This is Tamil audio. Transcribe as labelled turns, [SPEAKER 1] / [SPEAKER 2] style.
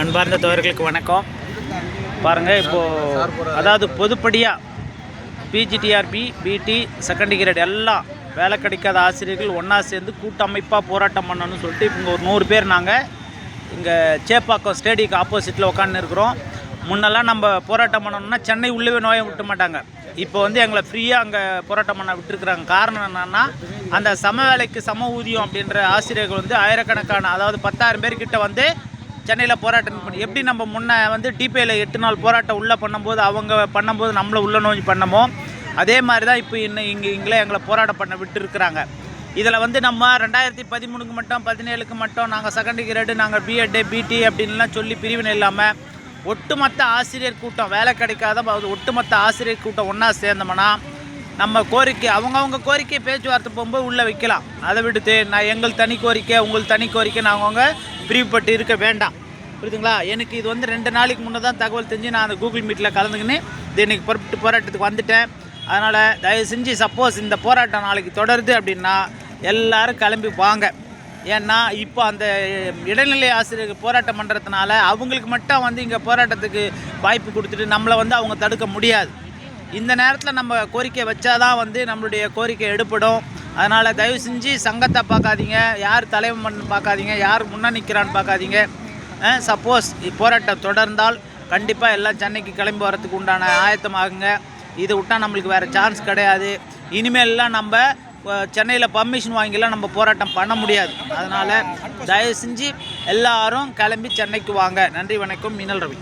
[SPEAKER 1] அன்பார்ந்த தோழர்களுக்கு வணக்கம். பாருங்கள் இப்போது அதாவது பொதுப்படியாக P G T R B B T second grade எல்லாம் வேலை கிடைக்காத ஆசிரியர்கள் ஒன்றா சேர்ந்து கூட்டமைப்பாக போராட்டம் பண்ணணும்னு சொல்லிட்டு இப்போ இங்கே ஒரு நூறு பேர் நாங்கள் இங்கே சேப்பாக்கம் ஸ்டேடிக்கு ஆப்போசிட்டில் உட்காந்து இருக்கிறோம் முன்னெல்லாம் நம்ம போராட்டம் பண்ணணும்னா சென்னை உள்ளவே நோயை விட்ட மாட்டாங்க. இப்போ வந்து எங்களை ஃப்ரீயாக அங்கே போராட்டம் பண்ண விட்டுருக்குறாங்க. காரணம் என்னென்னா அந்த சம வேலைக்கு சம ஊதியம் அப்படின்ற ஆசிரியர்கள் வந்து ஆயிரக்கணக்கான அதாவது பத்தாயிரம் பேர்கிட்ட வந்து சென்னையில் போராட்டம் பண்ணி எப்படி நம்ம முன்ன வந்து டிபிஐயில் எட்டு நாள் போராட்டம் உள்ளே பண்ணும்போது அவங்க பண்ணும்போது நம்மளை உள்ள நோய் பண்ணமோ அதே மாதிரி தான் இப்போ இன்னும் இங்கே இங்களே எங்களை போராட்டம் பண்ண விட்டு இருக்கிறாங்க இதில் வந்து நம்ம ரெண்டாயிரத்தி பதிமூணுக்கு மட்டும் பதினேழுக்கு மட்டும் நாங்கள் செகண்ட் கிரேடு நாங்கள் பிஎட்டு பிடி அப்படின்லாம் சொல்லி பிரிவினை இல்லாமல் ஒட்டுமொத்த ஆசிரியர் கூட்டம் வேலை கிடைக்காத ஒட்டுமொத்த ஆசிரியர் கூட்டம் ஒன்றா சேர்ந்தோம்னா நம்ம கோரிக்கை அவங்கவுங்க கோரிக்கை பேச்சுவார்த்தை போகும்போது உள்ளே வைக்கலாம். அதை விடுத்து நான் எங்கள் தனி கோரிக்கை உங்கள் தனி கோரிக்கை நாங்கள் அவங்க பிரிவுபட்டு இருக்க வேண்டாம். புரியுதுங்களா? எனக்கு இது வந்து ரெண்டு நாளைக்கு முன்னே தான் தகவல் தெரிஞ்சு நான் அந்த கூகுள் மீட்டில் கலந்துக்கின்னு இது எனக்கு புறப்பட்டு போராட்டத்துக்கு வந்துட்டேன். அதனால் தயவு செஞ்சு சப்போஸ் இந்த போராட்டம் நாளைக்கு தொடருது அப்படின்னா எல்லாரும் கிளம்பி வாங்க. ஏன்னா இப்போ அந்த இடைநிலை ஆசிரியர்கள் போராட்டம் பண்ணுறதுனால அவங்களுக்கு மட்டும் வந்து இங்கே போராட்டத்துக்கு வாய்ப்பு கொடுத்துட்டு நம்மளை வந்து அவங்க தடுக்க முடியாது. இந்த நேரத்தில் நம்ம கோரிக்கை வச்சாதான் வந்து நம்மளுடைய கோரிக்கை எடுப்படும் அதனால் தயவு செஞ்சு சங்கத்தை பார்க்காதீங்க. யார் தலைவன் பார்க்காதீங்க. யார் முன்னே நிற்கிறான்னு பார்க்காதீங்க. சப்போஸ் போராட்டம் தொடர்ந்தால் கண்டிப்பாக எல்லாம் சென்னைக்கு கிளம்பி வரதுக்கு உண்டான ஆயத்தமாகுங்க இதை விட்டால் நம்மளுக்கு வேறு சான்ஸ் கிடையாது. இனிமேல்லாம் நம்ம சென்னையில் பர்மிஷன் வாங்கிலாம் நம்ம போராட்டம் பண்ண முடியாது. அதனால் தயவு செஞ்சு எல்லாரும் கிளம்பி சென்னைக்கு வாங்க. நன்றி வணக்கம். மினல் ரவி.